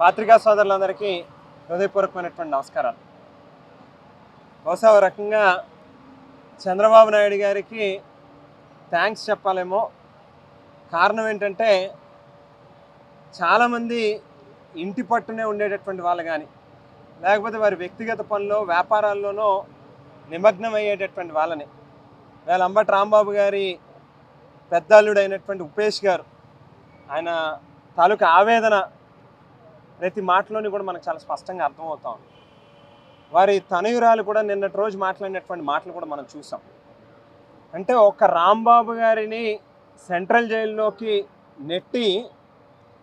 పాత్రికా సోదరులందరికీ హృదయపూర్వకమైనటువంటి నమస్కారాలు. బహుశా ఒక రకంగా చంద్రబాబు నాయుడు గారికి థ్యాంక్స్ చెప్పాలేమో. కారణం ఏంటంటే చాలామంది ఇంటి పట్టునే ఉండేటటువంటి వాళ్ళు కానీ లేకపోతే వారి వ్యక్తిగత పనుల్లో వ్యాపారాల్లోనో నిమగ్నం అయ్యేటటువంటి వాళ్ళని. వేళ అంబటి రాంబాబు గారి పెద్దల్లుడైనటువంటి ఉపేష్ గారు ఆయన తాలూకా ఆవేదన ప్రతి మాటలోని కూడా మనకు చాలా స్పష్టంగా అర్థమవుతా ఉంది. వారి తనయురాలు కూడా నిన్నటి రోజు మాట్లాడినటువంటి మాటలు కూడా మనం చూసాం. అంటే ఒక్క రాంబాబు గారిని సెంట్రల్ జైల్లోకి నెట్టి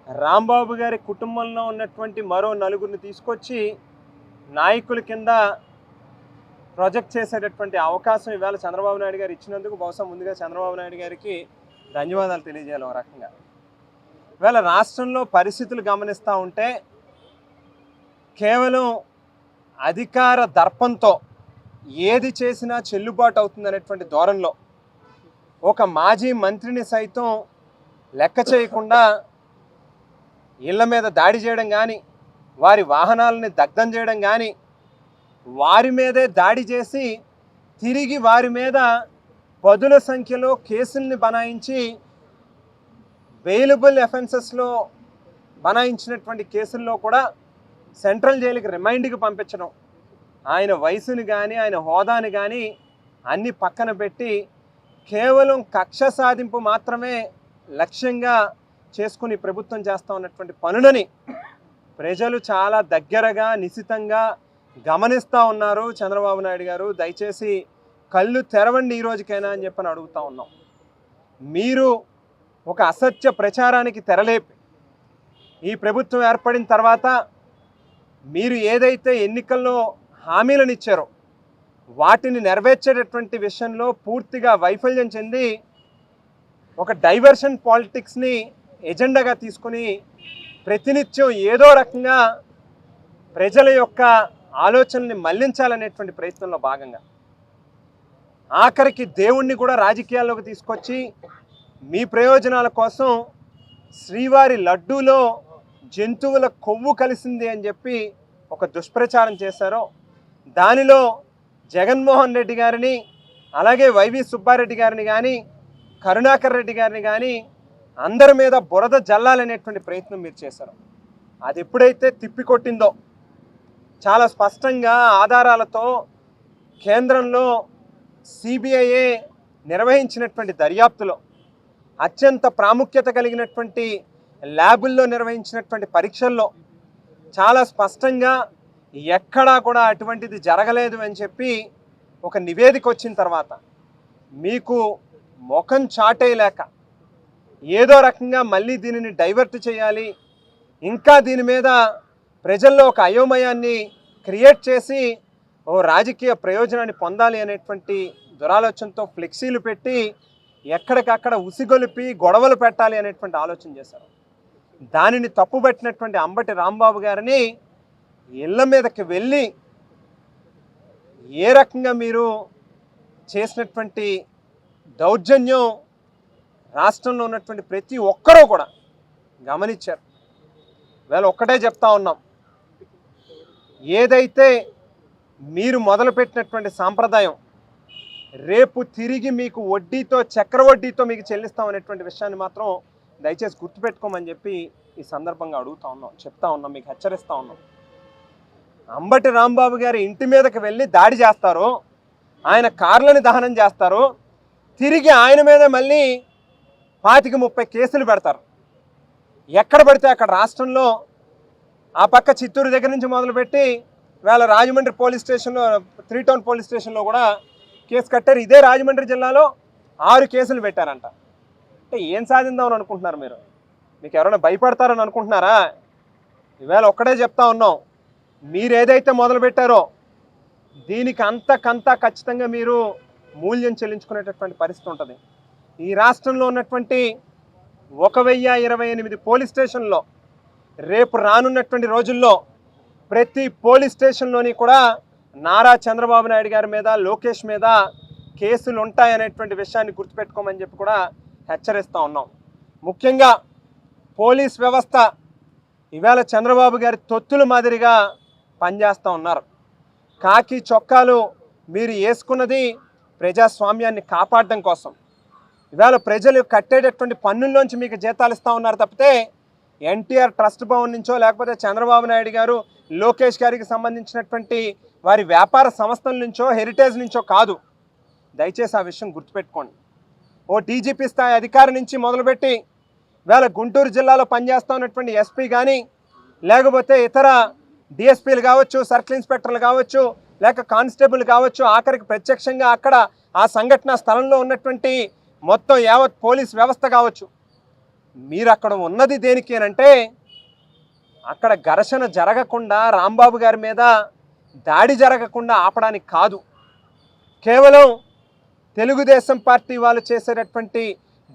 రాంబాబు గారి కుటుంబంలో ఉన్నటువంటి మరో నలుగురిని తీసుకొచ్చి నాయకుల కింద ప్రొజెక్ట్ చేసేటటువంటి అవకాశం ఇవాళ చంద్రబాబు నాయుడు గారు ఇచ్చినందుకు బహుశా ముందుగా చంద్రబాబు నాయుడు గారికి ధన్యవాదాలు తెలియజేయాలి ఒక రకంగా. ఇవాళ రాష్ట్రంలో పరిస్థితులు గమనిస్తూ ఉంటే కేవలం అధికార దర్పంతో ఏది చేసినా చెల్లుబాటు అవుతుందనేటువంటి ధోరణిలో ఒక మాజీ మంత్రిని సైతం లెక్క చేయకుండా ఇళ్ళ మీద దాడి చేయడం కానీ వారి వాహనాలని దగ్ధం చేయడం కానీ వారి మీదే దాడి చేసి తిరిగి వారి మీద పదుల సంఖ్యలో కేసుల్ని బనాయించి బెయిలబుల్ ఎఫెన్సెస్లో బనాయించినటువంటి కేసుల్లో కూడా సెంట్రల్ జైలుకి రిమైండ్కి పంపించడం. ఆయన వయసుని కానీ ఆయన హోదాని కానీ అన్ని పక్కన పెట్టి కేవలం కక్ష సాధింపు మాత్రమే లక్ష్యంగా చేసుకుని ప్రభుత్వం చేస్తూ ఉన్నటువంటి పనులని ప్రజలు చాలా దగ్గరగా నిశితంగా గమనిస్తూ ఉన్నారు చంద్రబాబు నాయుడు గారు. దయచేసి కళ్ళు తెరవండి ఈ రోజుకైనా అని చెప్పని అడుగుతా ఉన్నాం. మీరు ఒక అసత్య ప్రచారానికి తెరలేపి ఈ ప్రభుత్వం ఏర్పడిన తర్వాత మీరు ఏదైతే ఎన్నికల్లో హామీలను ఇచ్చారో వాటిని నెరవేర్చేటటువంటి విషయంలో పూర్తిగా వైఫల్యం చెంది ఒక డైవర్షన్ పాలిటిక్స్ని ఎజెండాగా తీసుకొని ప్రతినిత్యం ఏదో రకంగా ప్రజల యొక్క ఆలోచనల్ని మళ్ళించాలనేటువంటి ప్రయత్నంలో భాగంగా ఆఖరికి దేవుణ్ణి కూడా రాజకీయాల్లోకి తీసుకొచ్చి మీ ప్రయోజనాల కోసం శ్రీవారి లడ్డూలో జంతువుల కొవ్వు కలిసింది అని చెప్పి ఒక దుష్ప్రచారం చేశారో. దానిలో జగన్మోహన్ రెడ్డి గారిని అలాగే వైవి సుబ్బారెడ్డి గారిని కానీ కరుణాకర్ రెడ్డి గారిని కానీ అందరి మీద బురద జల్లాలనేటువంటి ప్రయత్నం మీరు చేశారు. అది ఎప్పుడైతే తిప్పికొట్టిందో చాలా స్పష్టంగా ఆధారాలతో కేంద్రంలో సిబిఐఏ నిర్వహించినటువంటి దర్యాప్తులో అత్యంత ప్రాముఖ్యత కలిగినటువంటి ల్యాబుల్లో నిర్వహించినటువంటి పరీక్షల్లో చాలా స్పష్టంగా ఎక్కడా కూడా అటువంటిది జరగలేదు అని చెప్పి ఒక నివేదిక వచ్చిన తర్వాత మీకు ముఖం చాటేయలేక ఏదో రకంగా మళ్ళీ దీనిని డైవర్ట్ చేయాలి ఇంకా దీని మీద ప్రజల్లో ఒక అయోమయాన్ని క్రియేట్ చేసి ఓ రాజకీయ ప్రయోజనాన్ని పొందాలి అనేటువంటి దురాలోచనతో ఫ్లెక్సీలు పెట్టి ఎక్కడికక్కడ ఉసిగొలిపి గొడవలు పెట్టాలి అనేటువంటి ఆలోచన చేశారు. దానిని తప్పుబట్టినటువంటి అంబటి రాంబాబు గారిని ఇళ్ళ మీదకి వెళ్ళి ఏ రకంగా మీరు చేసినటువంటి దౌర్జన్యం రాష్ట్రంలో ఉన్నటువంటి ప్రతి ఒక్కరూ కూడా గమనించారు. వేళ ఒక్కటే చెప్తా ఉన్నాం. ఏదైతే మీరు మొదలుపెట్టినటువంటి సాంప్రదాయం రేపు తిరిగి మీకు వడ్డీతో చక్ర వడ్డీతో మీకు చెల్లిస్తాం అనేటువంటి విషయాన్ని మాత్రం దయచేసి గుర్తుపెట్టుకోమని చెప్పి ఈ సందర్భంగా అడుగుతా ఉన్నాం చెప్తా ఉన్నాం మీకు హెచ్చరిస్తా ఉన్నాం. అంబటి రాంబాబు గారి ఇంటి మీదకి వెళ్ళి దాడి చేస్తారు ఆయన కార్లను దహనం చేస్తారు తిరిగి ఆయన మీద మళ్ళీ పాతిక ముప్పై కేసులు పెడతారు. ఎక్కడ పడితే అక్కడ రాష్ట్రంలో ఆ పక్క చిత్తూరు దగ్గర నుంచి మొదలుపెట్టి వేళ రాజమండ్రి పోలీస్ స్టేషన్లో త్రీ టౌన్ పోలీస్ స్టేషన్లో కూడా కేసు కట్టారు. ఇదే రాజమండ్రి జిల్లాలో ఆరు కేసులు పెట్టారంట. అంటే ఏం సాధిందామని అనుకుంటున్నారు మీరు? మీకు ఎవరైనా భయపడతారని అనుకుంటున్నారా? ఈవేళ ఒక్కడే చెప్తా ఉన్నాం. మీరు ఏదైతే మొదలు పెట్టారో దీనికి అంతకంతా ఖచ్చితంగా మీరు మూల్యం చెల్లించుకునేటటువంటి పరిస్థితి ఉంటుంది. ఈ రాష్ట్రంలో ఉన్నటువంటి ఒక వెయ్యి ఇరవై ఎనిమిది పోలీస్ స్టేషన్లో రేపు రానున్నటువంటి రోజుల్లో ప్రతి పోలీస్ స్టేషన్లోని కూడా నారా చంద్రబాబు నాయుడు గారి మీద లోకేష్ మీద కేసులు ఉంటాయనేటువంటి విషయాన్ని గుర్తుపెట్టుకోమని చెప్పి కూడా హెచ్చరిస్తూ ఉన్నాం. ముఖ్యంగా పోలీస్ వ్యవస్థ ఇవాళ చంద్రబాబు గారి తొత్తుల మాదిరిగా పనిచేస్తూ ఉన్నారు. కాకి చొక్కాలు మీరు వేసుకున్నది ప్రజాస్వామ్యాన్ని కాపాడడం కోసం. ఇవాళ ప్రజలు కట్టేటటువంటి పన్నుల్లోంచి మీకు జీతాలు ఇస్తూ ఉన్నారు తప్పితే ఎన్టీఆర్ ట్రస్ట్ భవన్ నుంచో లేకపోతే చంద్రబాబు నాయుడు గారు లోకేష్ గారికి సంబంధించినటువంటి వారి వ్యాపార సంస్థల నుంచో హెరిటేజ్ నుంచో కాదు. దయచేసి ఆ విషయం గుర్తుపెట్టుకోండి. ఓ డీజీపీ స్థాయి అధికారి నుంచి మొదలుపెట్టి వేళ గుంటూరు జిల్లాలో పనిచేస్తూ ఉన్నటువంటి ఎస్పీ కానీ లేకపోతే ఇతర డిఎస్పీలు కావచ్చు సర్కిల్ ఇన్స్పెక్టర్లు కావచ్చు లేక కానిస్టేబుల్ కావచ్చు ఆఖరికి ప్రత్యక్షంగా అక్కడ ఆ సంఘటన స్థలంలో ఉన్నటువంటి మొత్తం యావత్ పోలీస్ వ్యవస్థ కావచ్చు. మీరు అక్కడ ఉన్నది దేనికి అంటే అక్కడ ఘర్షణ జరగకుండా రాంబాబు గారి మీద దాడి జరగకుండా ఆపడానికి కాదు. కేవలం తెలుగుదేశం పార్టీ వాళ్ళు చేసేటటువంటి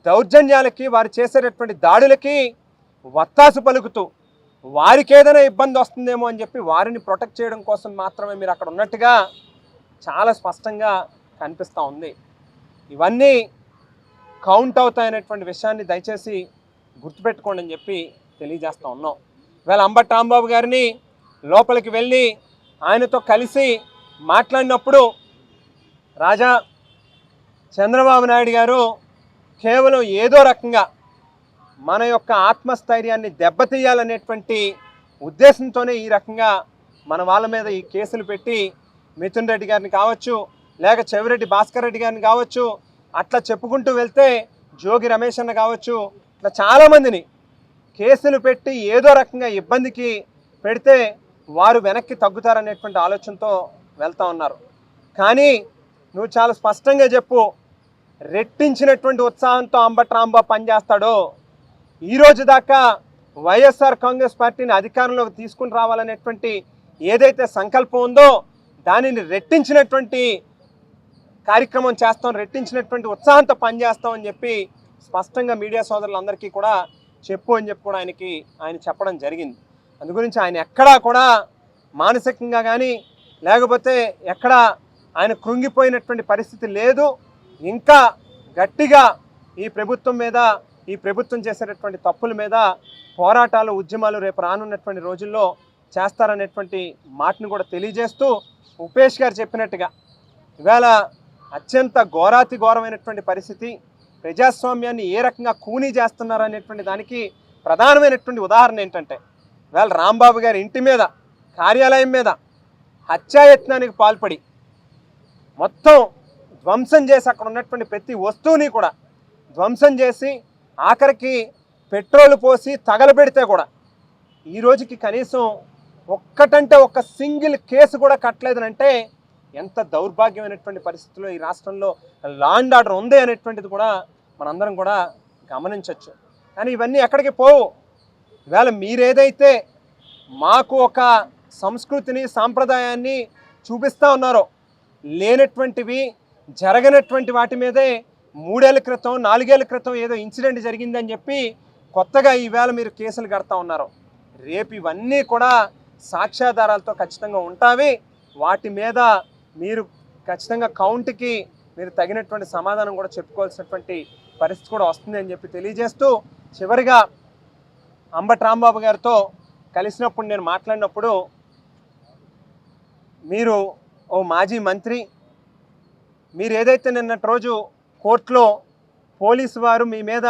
దౌర్జన్యాలకి వారు చేసేటటువంటి దాడులకి వత్తాసు పలుకుతూ వారికి ఏదైనా ఇబ్బంది వస్తుందేమో అని చెప్పి వారిని ప్రొటెక్ట్ చేయడం కోసం మాత్రమే మీరు అక్కడ ఉన్నట్టుగా చాలా స్పష్టంగా కనిపిస్తూ ఉంది. ఇవన్నీ కౌంట్ అవుతాయనేటువంటి విషయాన్ని దయచేసి గుర్తుపెట్టుకోండి అని చెప్పి తెలియజేస్తూ ఉన్నాం. ఇవాళ అంబట్ రాంబాబు గారిని లోపలికి వెళ్ళి ఆయనతో కలిసి మాట్లాడినప్పుడు రాజా చంద్రబాబు నాయుడు గారు కేవలం ఏదో రకంగా మన యొక్క ఆత్మస్థైర్యాన్ని దెబ్బతీయాలనేటువంటి ఉద్దేశంతోనే ఈ రకంగా మన వాళ్ళ మీద ఈ కేసులు పెట్టి మిథున్ రెడ్డి గారిని కావచ్చు లేక చెవిరెడ్డి భాస్కర్ రెడ్డి గారిని కావచ్చు అట్లా చెప్పుకుంటూ వెళ్తే జోగి రమేష్ అన్న కావచ్చు ఇట్లా చాలామందిని కేసులు పెట్టి ఏదో రకంగా ఇబ్బందికి పెడితే వారు వెనక్కి తగ్గుతారనేటువంటి ఆలోచనతో వెళ్తా ఉన్నారు. కానీ నువ్వు చాలా స్పష్టంగా చెప్పు రెట్టించినటువంటి ఉత్సాహంతో అంబట్ రాంబాబు పనిచేస్తాడో ఈ రోజు దాకా వైఎస్ఆర్ కాంగ్రెస్ పార్టీని అధికారంలోకి తీసుకుని రావాలనేటువంటి ఏదైతే సంకల్పం ఉందో దానిని రెట్టించినటువంటి కార్యక్రమం చేస్తాం రెట్టించినటువంటి ఉత్సాహంతో పనిచేస్తాం అని చెప్పి స్పష్టంగా మీడియా సోదరులందరికీ కూడా చెప్పు అని చెప్పి కూడా ఆయనకి ఆయన చెప్పడం జరిగింది. అందు గురించి ఆయన ఎక్కడా కూడా మానసికంగా కానీ లేకపోతే ఎక్కడ ఆయన కృంగిపోయినటువంటి పరిస్థితి లేదు. ఇంకా గట్టిగా ఈ ప్రభుత్వం మీద ఈ ప్రభుత్వం చేసేటటువంటి తప్పుల మీద పోరాటాలు ఉద్యమాలు రేపు రానున్నటువంటి రోజుల్లో చేస్తారనేటువంటి మాటను కూడా తెలియజేస్తూ ఉపేష్ గారు చెప్పినట్టుగా ఇవాళ అత్యంత ఘోరాతి ఘోరమైనటువంటి పరిస్థితి ప్రజాస్వామ్యాన్ని ఏ రకంగా కూనీ చేస్తున్నారు అనేటువంటి దానికి ప్రధానమైనటువంటి ఉదాహరణ ఏంటంటే వేళ రాంబాబు గారి ఇంటి మీద కార్యాలయం మీద హత్యాయత్నానికి పాల్పడి మొత్తం ధ్వంసం చేసి అక్కడ ఉన్నటువంటి ప్రతి వస్తువుని కూడా ధ్వంసం చేసి ఆఖరికి పెట్రోల్ పోసి తగలబెడితే కూడా ఈ రోజుకి కనీసం ఒక్కటంటే ఒక్క సింగిల్ కేసు కూడా కట్టలేదనంటే ఎంత దౌర్భాగ్యమైనటువంటి పరిస్థితుల్లో ఈ రాష్ట్రంలో లా అండ్ ఆర్డర్ ఉంది అనేటువంటిది కూడా మనందరం కూడా గమనించవచ్చు కానీ ఇవన్నీ ఎక్కడికి పోవు. ఇవాళ మీరేదైతే మాకు ఒక సంస్కృతిని సాంప్రదాయాన్ని చూపిస్తూ ఉన్నారో లేనటువంటివి జరగనటువంటి వాటి మీదే మూడేళ్ళ క్రితం నాలుగేళ్ళ క్రితం ఏదో ఇన్సిడెంట్ జరిగిందని చెప్పి కొత్తగా ఈవేళ మీరు కేసులు కడతా ఉన్నారు. రేపు ఇవన్నీ కూడా సాక్ష్యాధారాలతో ఖచ్చితంగా ఉంటావి. వాటి మీద మీరు ఖచ్చితంగా కౌంట్కి మీరు తగినటువంటి సమాధానం కూడా చెప్పుకోవాల్సినటువంటి పరిస్థితి కూడా వస్తుంది అని చెప్పి తెలియజేస్తూ చివరిగా అంబటి రాంబాబు గారితో కలిసినప్పుడు నేను మాట్లాడినప్పుడు మీరు ఓ మాజీ మంత్రి మీరు ఏదైతే నిన్నటి రోజు కోర్టులో పోలీసు వారు మీ మీద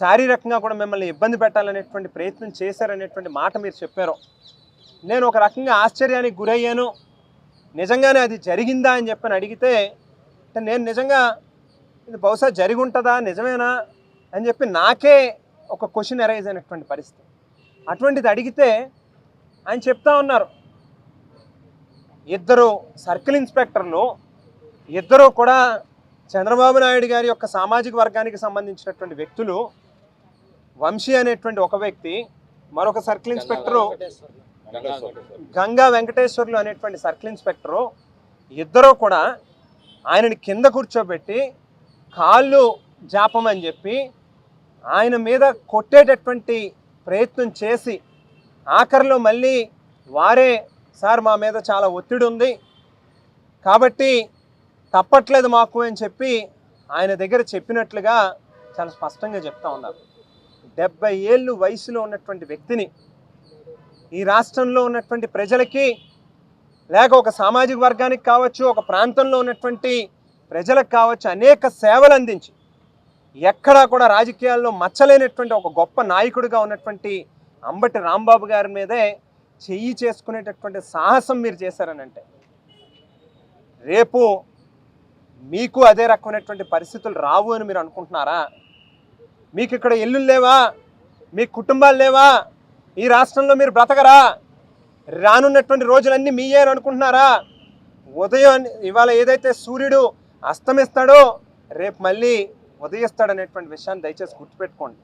శారీరకంగా కూడా మిమ్మల్ని ఇబ్బంది పెట్టాలనేటువంటి ప్రయత్నం చేశారనేటువంటి మాట మీరు చెప్పారు. నేను ఒక రకంగా ఆశ్చర్యానికి గురయ్యాను. నిజంగానే అది జరిగిందా అని చెప్పని అడిగితే నేను నిజంగా ఇది బహుశా జరిగి ఉంటుందా? నిజమేనా? అని చెప్పి నాకే ఒక క్వశ్చన్ అరైజ్ అయినటువంటి పరిస్థితి. అటువంటిది అడిగితే ఆయన చెప్తా ఉన్నారు. ఇద్దరు సర్కిల్ ఇన్స్పెక్టర్లు ఇద్దరు కూడా చంద్రబాబు నాయుడు గారి యొక్క సామాజిక వర్గానికి సంబంధించినటువంటి వ్యక్తులు వంశీ అనేటువంటి ఒక వ్యక్తి మరొక సర్కిల్ ఇన్స్పెక్టరు గంగా వెంకటేశ్వర్లు అనేటువంటి సర్కిల్ ఇన్స్పెక్టరు ఇద్దరు కూడా ఆయనని కింద కూర్చోబెట్టి కాళ్ళు జాపమని చెప్పి ఆయన మీద కొట్టేటటువంటి ప్రయత్నం చేసి ఆఖరిలో మళ్ళీ వారే సార్ మా మీద చాలా ఒత్తిడి ఉంది కాబట్టి తప్పట్లేదు మాకు అని చెప్పి ఆయన దగ్గర చెప్పినట్లుగా చాలా స్పష్టంగా చెప్తా ఉన్నారు. డెబ్బై ఏళ్ళు వయసులో ఉన్నటువంటి వ్యక్తిని ఈ రాష్ట్రంలో ఉన్నటువంటి ప్రజలకి లేక ఒక సామాజిక వర్గానికి కావచ్చు ఒక ప్రాంతంలో ఉన్నటువంటి ప్రజలకు కావచ్చు అనేక సేవలు అందించి ఎక్కడా కూడా రాజకీయాల్లో మచ్చలేనటువంటి ఒక గొప్ప నాయకుడిగా ఉన్నటువంటి అంబటి రాంబాబు గారి మీదే చెయ్యి చేసుకునేటటువంటి సాహసం మీరు చేశారని అంటే రేపు మీకు అదే రకమైనటువంటి పరిస్థితులు రావు అని మీరు అనుకుంటున్నారా? మీకు ఇక్కడ ఇల్లు లేవా? మీ కుటుంబాలు లేవా? ఈ రాష్ట్రంలో మీరు బ్రతకరా? రానున్నటువంటి రోజులన్నీ మీయే అని అనుకుంటున్నారా? ఉదయం ఇవాళ ఏదైతే సూర్యుడు అస్తమిస్తాడో రేపు మళ్ళీ ఉదయిస్తాడనేటువంటి విషయాన్ని దయచేసి గుర్తుపెట్టుకోండి.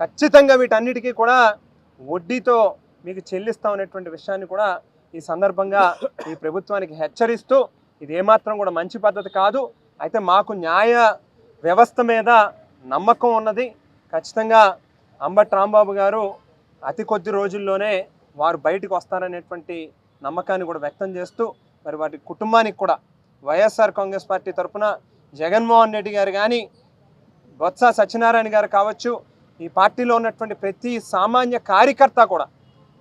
ఖచ్చితంగా వీటన్నిటికీ కూడా వడ్డీతో మీకు చెల్లిస్తామనేటువంటి విషయాన్ని కూడా ఈ సందర్భంగా ఈ ప్రభుత్వానికి హెచ్చరిస్తూ ఇది ఏమాత్రం కూడా మంచి పద్ధతి కాదు. అయితే మాకు న్యాయ వ్యవస్థ మీద నమ్మకం ఉన్నది. ఖచ్చితంగా అంబట్ రాంబాబు గారు అతి కొద్ది రోజుల్లోనే వారు బయటకు వస్తారనేటువంటి నమ్మకాన్ని కూడా వ్యక్తం చేస్తూ మరి వాటి కుటుంబానికి కూడా వైఎస్ఆర్ కాంగ్రెస్ పార్టీ తరఫున జగన్మోహన్ రెడ్డి గారు కానీ బొత్స సత్యనారాయణ గారు కావచ్చు ఈ పార్టీలో ఉన్నటువంటి ప్రతి సామాన్య కార్యకర్త కూడా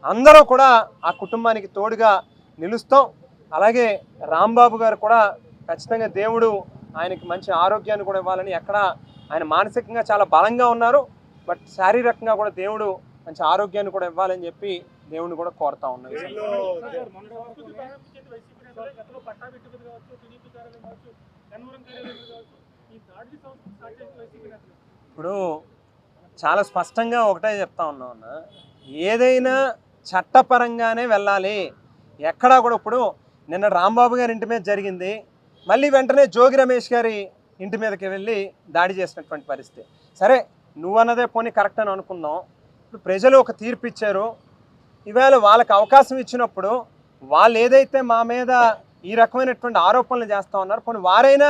అందరూ కూడా ఆ కుటుంబానికి తోడుగా నిలుస్తాం. అలాగే రాంబాబు గారు కూడా ఖచ్చితంగా దేవుడు ఆయనకి మంచి ఆరోగ్యాన్ని కూడా ఇవ్వాలని ఎక్కడ ఆయన మానసికంగా చాలా బలంగా ఉన్నారు. బట్ శారీరకంగా కూడా దేవుడు మంచి ఆరోగ్యాన్ని కూడా ఇవ్వాలని చెప్పి దేవుడిని కూడా కోరుతా ఉన్నాను ఇప్పుడు చాలా స్పష్టంగా ఒకటే చెప్తా ఉన్నాం అన్న. ఏదైనా చట్టపరంగానే వెళ్ళాలి. ఎక్కడా కూడా ఇప్పుడు నిన్న రాంబాబు గారి ఇంటి మీద జరిగింది. మళ్ళీ వెంటనే జోగి రమేష్ గారి ఇంటి మీదకి వెళ్ళి దాడి చేసినటువంటి పరిస్థితి. సరే నువ్వన్నదే పోనీ కరెక్ట్ అని అనుకున్నాం ఇప్పుడు ప్రజలు ఒక తీర్పు ఇచ్చారు. ఈవేళ వాళ్ళకి అవకాశం ఇచ్చినప్పుడు వాళ్ళు ఏదైతే మా మీద ఈ రకమైనటువంటి ఆరోపణలు చేస్తూ ఉన్నారు కొన్ని వారైనా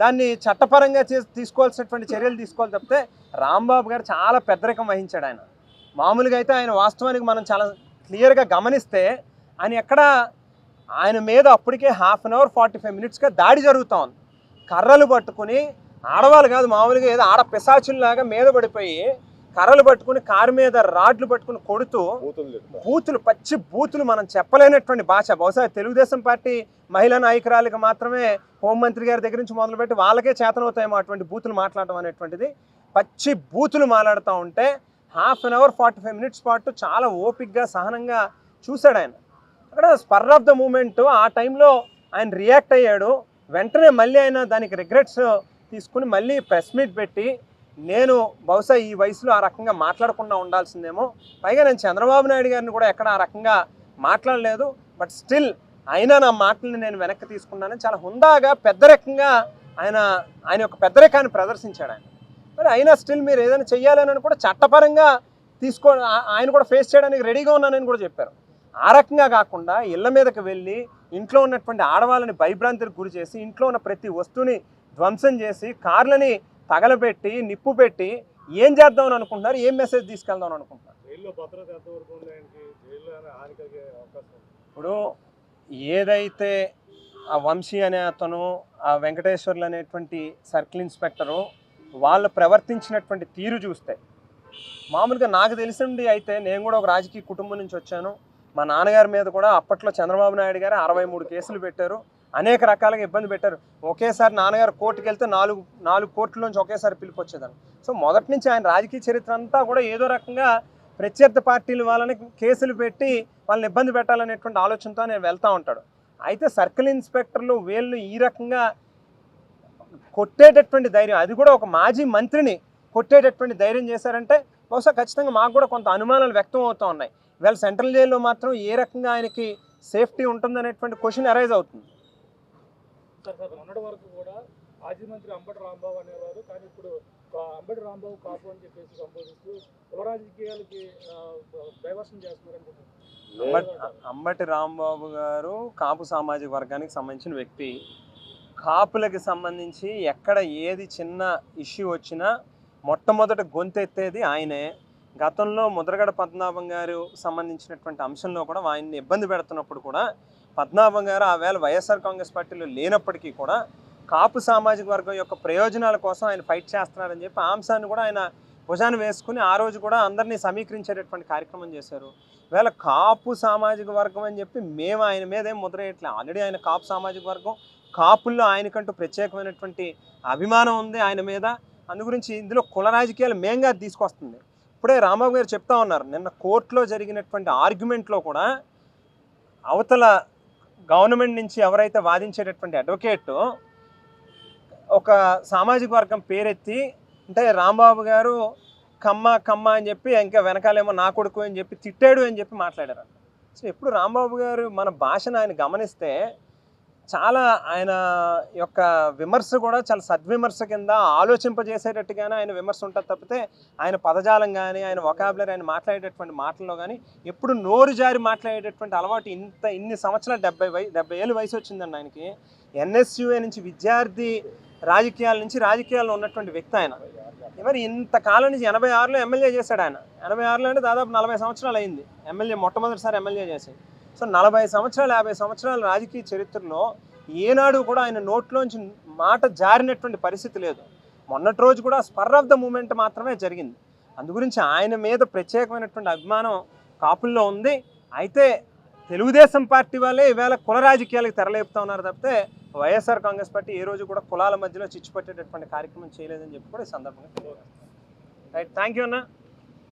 దాన్ని చట్టపరంగా చే తీసుకోవాల్సినటువంటి చర్యలు తీసుకోవాలి తప్పితే రాంబాబు గారు చాలా పెద్దరికం వహించాడు ఆయన. మామూలుగా అయితే ఆయన వాస్తవానికి మనం చాలా క్లియర్గా గమనిస్తే ఆయన ఎక్కడ ఆయన మీద అప్పటికే half an hour forty five మినిట్స్గా దాడి జరుగుతూ ఉంది. కర్రలు పట్టుకుని ఆడవాళ్ళు కాదు మామూలుగా ఏదో ఆడ పిశాచుల్లాగా మీద పడిపోయి కర్రలు పట్టుకుని కారు మీద రాడ్లు పట్టుకుని కొడుతూ బూతులు పచ్చి బూతులు మనం చెప్పలేనటువంటి భాష. బహుశా తెలుగుదేశం పార్టీ మహిళా నాయకురాలకు మాత్రమే హోంమంత్రి గారి దగ్గర నుంచి మొదలుపెట్టి వాళ్ళకే చేతనవుతాయేమో అటువంటి బూతులు మాట్లాడటం అనేటువంటిది. పచ్చి బూతులు మాట్లాడుతూ ఉంటే half an hour forty five minutes పాటు చాలా ఓపిక్గా సహనంగా చూశాడు ఆయన. అక్కడ స్పర్ ఆఫ్ ద మూమెంట్ ఆ టైంలో ఆయన రియాక్ట్ అయ్యాడు. వెంటనే మళ్ళీ ఆయన దానికి రిగ్రెట్స్ తీసుకుని మళ్ళీ ప్రెస్ మీట్ పెట్టి నేను బహుశా ఈ వయసులో ఆ రకంగా మాట్లాడకుండా ఉండాల్సిందేమో. పైగా నేను చంద్రబాబు నాయుడు గారిని కూడా ఎక్కడ ఆ రకంగా మాట్లాడలేదు. బట్ స్టిల్ అయినా నా మాటల్ని నేను వెనక్కి తీసుకున్నాను. చాలా హుందాగా పెద్దరికంగా ఆయన ఆయన యొక్క పెద్దరికాన్ని ప్రదర్శించాడు ఆయన. మరి అయినా స్టిల్ మీరు ఏదైనా చెయ్యాలని కూడా చట్టపరంగా తీసుకో ఆ- ఆయన కూడా ఫేస్ చేయడానికి రెడీగా ఉన్నానని కూడా చెప్పారు. ఆ రకంగా కాకుండా ఇళ్ళ మీదకి వెళ్ళి ఇంట్లో ఉన్నటువంటి ఆడవాళ్ళని భయభ్రాంతికి గురి చేసి ఇంట్లో ఉన్న ప్రతి వస్తువుని ధ్వంసం చేసి కార్లని తగలబెట్టి నిప్పు పెట్టి ఏం చేద్దామని అనుకుంటున్నారు? ఏం మెసేజ్ తీసుకెళ్దామని అనుకుంటున్నారు? ఇప్పుడు ఏదైతే ఆ వంశీ అనే అతను ఆ వెంకటేశ్వర్లు అనేటువంటి సర్కిల్ ఇన్స్పెక్టరు వాళ్ళు ప్రవర్తించినటువంటి తీరు చూస్తే మామూలుగా నాకు తెలిసింది అయితే నేను కూడా ఒక రాజకీయ కుటుంబం నుంచి వచ్చాను. మా నాన్నగారి మీద కూడా అప్పట్లో చంద్రబాబు నాయుడు గారు అరవై మూడు కేసులు పెట్టారు. అనేక రకాలుగా ఇబ్బంది పెట్టారు. ఒకేసారి నాన్నగారు కోర్టుకి వెళ్తే నాలుగు నాలుగు కోర్టుల నుంచి ఒకేసారి పిలుపు వచ్చేదాన్ని సో మొదటి నుంచి ఆయన రాజకీయ చరిత్ర అంతా కూడా ఏదో రకంగా ప్రత్యర్థి పార్టీలు వాళ్ళని కేసులు పెట్టి వాళ్ళని ఇబ్బంది పెట్టాలనేటువంటి ఆలోచనతో నేను వెళ్తూ ఉంటాడు. అయితే సర్కిల్ ఇన్స్పెక్టర్లు వీళ్ళు ఈ రకంగా కొట్టేటటువంటి ధైర్యం అది కూడా ఒక మాజీ మంత్రిని కొట్టేటటువంటి ధైర్యం చేశారంటే బహుశా ఖచ్చితంగా మాకు కూడా కొంత అనుమానాలు వ్యక్తం అవుతూ ఉన్నాయి. వీళ్ళ సెంట్రల్ జైల్లో మాత్రం ఏ రకంగా ఆయనకి సేఫ్టీ ఉంటుందనేటువంటి క్వశ్చన్ అరైజ్ అవుతుంది. సార్ సార్ మొన్నటి వరకు కూడా మాజీ మంత్రి అంబటి రాంబాబు అనేవారు. కానీ ఇప్పుడు అంబటి రాంబాబు కాపు అని చెప్పేసి సంబోధిస్తూ కుల రాజకీయాలకి డైవర్షన్ చేస్తున్నారు అనుకుంటున్నారు అంబటి అంబటి రాంబాబు గారు కాపు సామాజిక వర్గానికి సంబంధించిన వ్యక్తి. కాపులకి సంబంధించి ఎక్కడ ఏది చిన్న ఇష్యూ వచ్చినా మొట్టమొదట గొంతెత్తేది ఆయనే. గతంలో ముద్రగడ పద్మనాభం గారు సంబంధించినటువంటి అంశంలో కూడా ఆయన్ని ఇబ్బంది పెడుతున్నప్పుడు కూడా పద్మనాభం గారు ఆ వేళ వైఎస్ఆర్ కాంగ్రెస్ పార్టీలో లేనప్పటికీ కూడా కాపు సామాజిక వర్గం యొక్క ప్రయోజనాల కోసం ఆయన ఫైట్ చేస్తున్నారని చెప్పి ఆ అంశాన్ని కూడా ఆయన భుజాన్ని వేసుకుని ఆ రోజు కూడా అందరినీ సమీకరించేటటువంటి కార్యక్రమం చేశారు. వేళ కాపు సామాజిక వర్గం అని చెప్పి మేము ఆయన మీదేం ఏం ఆల్రెడీ ఆయన కాపు సామాజిక వర్గం కాపుల్లో ఆయనకంటూ ప్రత్యేకమైనటువంటి అభిమానం ఉంది ఆయన మీద. అందు గురించి ఇందులో కుల రాజకీయాలు మేంగా తీసుకొస్తుంది. ఇప్పుడే రాంబాబు గారు చెప్తా ఉన్నారు. నిన్న కోర్టులో జరిగినటువంటి ఆర్గ్యుమెంట్లో కూడా అవతల గవర్నమెంట్ నుంచి ఎవరైతే వాదించేటటువంటి అడ్వకేట్ ఒక సామాజిక వర్గం పేరెత్తి అంటే రాంబాబు గారు కమ్మ కమ్మ అని చెప్పి ఇంకా వెనకాలేమో నా కొడుకు అని చెప్పి తిట్టాడు అని చెప్పి మాట్లాడారు సో ఎప్పుడు రాంబాబు గారు మన భాషను ఆయన గమనిస్తే చాలా ఆయన యొక్క విమర్శ కూడా చాలా సద్విమర్శ కింద ఆలోచింపజేసేటట్టుగానే ఆయన విమర్శ ఉంటుంది తప్పితే ఆయన పదజాలం కానీ ఆయన ఒకాబులర్ ఆయన మాట్లాడేటటువంటి మాటల్లో కానీ ఎప్పుడు నోరు జారి మాట్లాడేటటువంటి అలవాటు ఇంత ఇన్ని సంవత్సరాలు డెబ్బై వై డెబ్బై ఏళ్ళు వయసు వచ్చిందండి ఆయనకి. ఎన్ఎస్యుఏ నుంచి విద్యార్థి రాజకీయాల నుంచి రాజకీయాల్లో ఉన్నటువంటి వ్యక్తి ఆయన. మరి ఇంతకాలం నుంచి ఎనభై ఆరులో ఎమ్మెల్యే చేశాడు ఆయన. ఎనభై ఆరులో అంటే దాదాపు నలభై సంవత్సరాలు అయింది. ఎమ్మెల్యే మొట్టమొదటిసారి ఎమ్మెల్యే చేశాడు. సో నలభై సంవత్సరాలు యాభై సంవత్సరాల రాజకీయ చరిత్రలో ఏనాడు కూడా ఆయన నోట్లోంచి మాట జారినటువంటి పరిస్థితి లేదు. మొన్నటి రోజు కూడా స్పర్ ఆఫ్ ద మూమెంట్ మాత్రమే జరిగింది. అందు గురించి ఆయన మీద ప్రత్యేకమైనటువంటి అభిమానం కాపుల్లో ఉంది. అయితే తెలుగుదేశం పార్టీ వాళ్ళే ఈవేళ కుల రాజకీయాలకు తెరలేపుతా ఉన్నారు తప్పితే వైఎస్ఆర్ కాంగ్రెస్ పార్టీ ఏ రోజు కూడా కులాల మధ్యలో చిచ్చుపెట్టేటటువంటి కార్యక్రమం చేయలేదని చెప్పి కూడా ఈ సందర్భంగా రైట్ థ్యాంక్ యూ అన్న.